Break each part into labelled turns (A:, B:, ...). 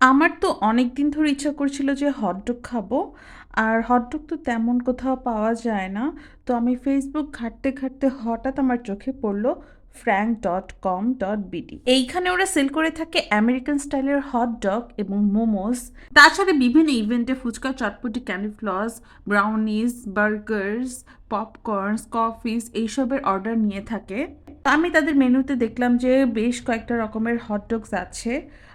A: আমার তো অনেক দিন ধরে ইচ্ছা করছিল যে হটডগ খাব, আর হটডগ তো তেমন কোথাও পাওয়া যায় না। তো আমি ফেসবুক ঘাঁটতে ঘাঁটতে হঠাৎ আমার চোখে পড়ল Frank dot com dot BD এইখানে ওরা সেল করে থাকে আমেরিকান স্টাইলের হট ডগ এবং মোমোস তাছাড়া বিভিন্ন ইভেন্টে fuchka, chotpoti candy floss brownies burgers popcorns coffees এইসবের অর্ডার নিয়ে থাকে। তো আমি তাদের মেনুতে দেখলাম যে বেশ কয়েকটা রকমের হটডগস আছে,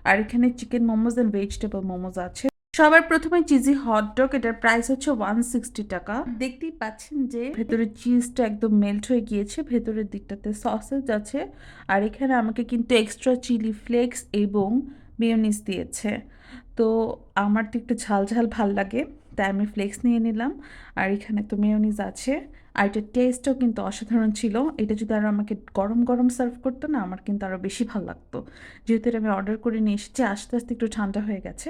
A: আর এখানে chicken momos and vegetable momos আছে। সবার প্রথমে চিজি হট ডগ এটার প্রাইস হচ্ছে ওয়ান সিক্সটি টাকা। দেখতেই পাচ্ছেন যে ভেতরে চিজটা একদম মেল্ট হয়ে গিয়েছে, ভেতরের দিকটাতে সসেজ আছে, আর এখানে আমাকে কিন্তু এক্সট্রা চিলি ফ্লেক্স এবং মেয়নিস দিয়েছে। তো আমার তো একটু ঝাল ঝাল ভালো লাগে, তাই আমি ফ্লেক্স নিয়ে নিলাম, আর এখানে তো মেয়নিজ আছে। আর এটার টেস্টও কিন্তু অসাধারণ ছিল। এটা যদি আরও আমাকে গরম গরম সার্ভ করতো না, আমার কিন্তু আরও বেশি ভালো লাগতো। যেহেতু এটা আমি অর্ডার করে নিয়ে এসেছি, আস্তে আস্তে একটু ঠান্ডা হয়ে গেছে।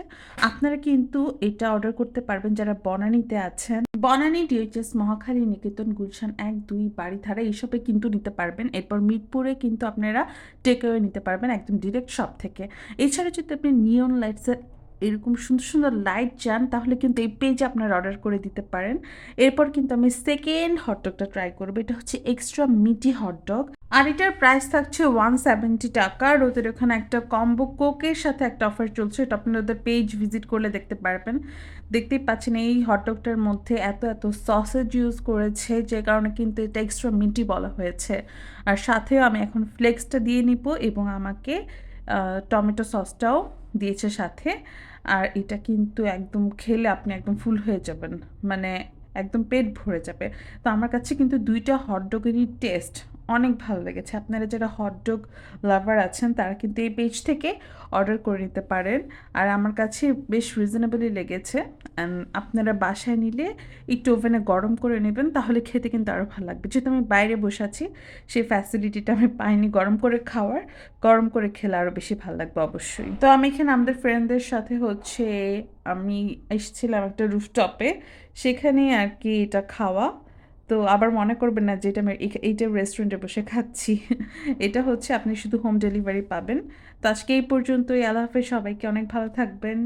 A: আপনারা কিন্তু এটা অর্ডার করতে পারবেন যারা বনানীতে আছেন। বনানী ডিএইচএস মহাখালী, নিকেতন, গুলশান এক, দুই বাড়িধারা এইসবে কিন্তু নিতে পারবেন। এরপর মিরপুরে কিন্তু আপনারা টেকওয়ে নিতে পারবেন একদম ডিরেক্ট শপ থেকে। এছাড়া যদি আপনি নিয়ন লাইটসের এরকম সুন্দর সুন্দর লাইট চান, তাহলে কিন্তু এই পেজে আপনারা অর্ডার করে দিতে পারেন। এরপর কিন্তু আমি সেকেন্ড হটডগটা ট্রাই করব। এটা হচ্ছে এক্সট্রা মিটি হটডগ আর এটার প্রাইস থাকছে ওয়ান সেভেন্টি টাকা। আর ওদের ওখানে একটা কম্বো কোকের সাথে একটা অফার চলছে। এটা আপনারা ওদের পেজ ভিজিট করলে দেখতে পারবেন। দেখতেই পাচ্ছেন এই হটডগটার মধ্যে এত এত সসেজ ইউজ করেছে, যে কারণে কিন্তু এটা এক্সট্রা মিটি বলা হয়েছে। আর সাথেও আমি এখন ফ্লেক্সটা দিয়ে নিব এবং আমাকে টমেটো সসটাও দিয়েছে সাথে। আর এটা কিন্তু একদম খেলে আপনি একদম ফুল হয়ে যাবেন। মানে একদম পেট ভরে যাবে। তো আমার কাছে কিন্তু দুইটা হটডগেরই টেস্ট অনেক ভালো লেগেছে। আপনারা যারা হটডগ লাভার আছেন, তারা কিন্তু এই পেজ থেকে অর্ডার করে নিতে পারেন। আর আমার কাছে বেশ রিজনেবলই লেগেছে। অ্যান্ড আপনারা বাসায় নিলে একটু ওভেনে গরম করে নেবেন, তাহলে খেতে কিন্তু আরও ভালো লাগবে। যেহেতু আমি বাইরে বসে আছি, সেই ফ্যাসিলিটিটা আমি পাইনি গরম করে খাওয়ার। গরম করে খেলে আরও বেশি ভালো লাগবে অবশ্যই। তো আমি এখানে আমাদের ফ্রেন্ডদের সাথে হচ্ছে, আমি এসেছিলাম একটা রুফটপে সেখানে আর কি এটা খাওয়া। তো আবার মনে করবেন না যে এটা আমি এইটা রেস্টুরেন্টে বসে খাচ্ছি। এটা হচ্ছে আপনি শুধু হোম ডেলিভারি পাবেন। তো আজকে এই পর্যন্তই। আল্লাহ হাফেজ। সবাইকে অনেক ভালো থাকবেন।